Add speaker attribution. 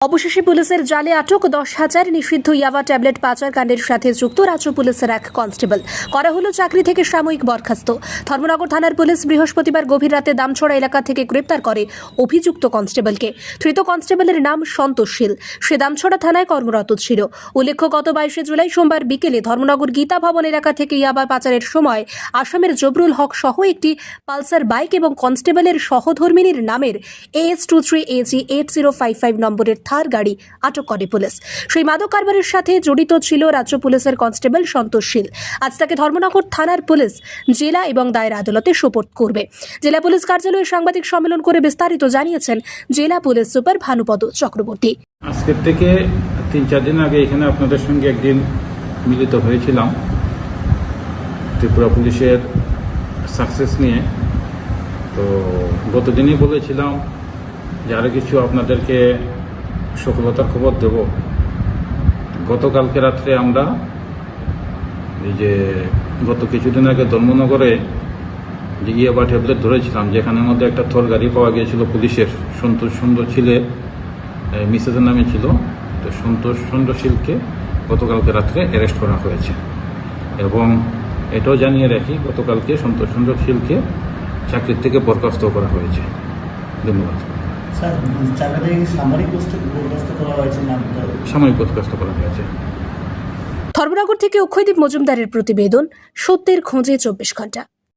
Speaker 1: অবশেষে পুলিশের জালে আটক দশ হাজার নিষিদ্ধ ইয়াবা ট্যাবলেট পাচার কাণ্ডের সাথে যুক্ত রাজ্য পুলিশের এক কনস্টেবল। করা হলো চাকরি থেকে সাময়িক বরখাস্ত। ধর্মনগর থানার পুলিশ বৃহস্পতিবার গভীর রাতে দামছড়া এলাকা থেকে গ্রেপ্তার করে অভিযুক্ত কনস্টেবলকে। ধৃত কনস্টেবলের নাম সন্তোষশীল সে দামছড়া থানায় কর্মরত ছিল। উল্লেখ্য, গত বাইশে জুলাই সোমবার বিকেলে ধর্মনগর গীতা ভবন এলাকা থেকে ইয়াবা পাচারের সময় আসামের জবরুল হক সহ একটি পালসার বাইক এবং কনস্টেবলের সহধর্মিনীর নামের AS two three AG eight zero five five নম্বরের থার গাড়ি আটক করে পুলিশ। সেই মাদক কারবারের সাথে জড়িত ছিল রাজ্য পুলিশের কনস্টেবল সন্তোষশীল আজ তাকে ধর্মনগর থানার পুলিশ, জেলা এবং দায়ের আদালতে সোপর্দ করবে। জেলা পুলিশ কার্যালয়ে সাংবাদিক সম্মেলন করে বিস্তারিত জানিয়েছেন জেলা পুলিশ সুপার ভানুপদ চক্রবর্তী।
Speaker 2: আজকের থেকে তিন চার দিন আগে এখানে আপনাদের সঙ্গে একদিন মিলিত হয়েছিলাম। ত্রিপুরা পুলিশের সাকসেস নিয়ে। তো গতদিনই বলেছিলাম যে আরও কিছু আপনাদেরকে সফলতার খবর দেব। গতকালকে রাত্রে আমরা এই যে গত কিছুদিন আগে ধর্মনগরে যে ইয়েবা ট্যাবলেট ধরেছিলাম, যেখানের মধ্যে একটা থর গাড়ি পাওয়া গিয়েছিল পুলিশের। সন্তোষ সুন্দর ছিলে মিসেসের নামে ছিল। তো সন্তোষ চন্দ্রশীলকে গতকালকে রাত্রে অ্যারেস্ট করা হয়েছে। এবং এটাও জানিয়ে রাখি, গতকালকে সন্তোষ চন্দ্রশীলকে চাকরির থেকে বরখাস্ত করা হয়েছে। ধন্যবাদ।
Speaker 3: সামরিক করা হয়েছে
Speaker 1: ধর্মনগর থেকে অক্ষয়দীপ মজুমদারের প্রতিবেদন সত্যের খোঁজে চব্বিশ ঘণ্টা।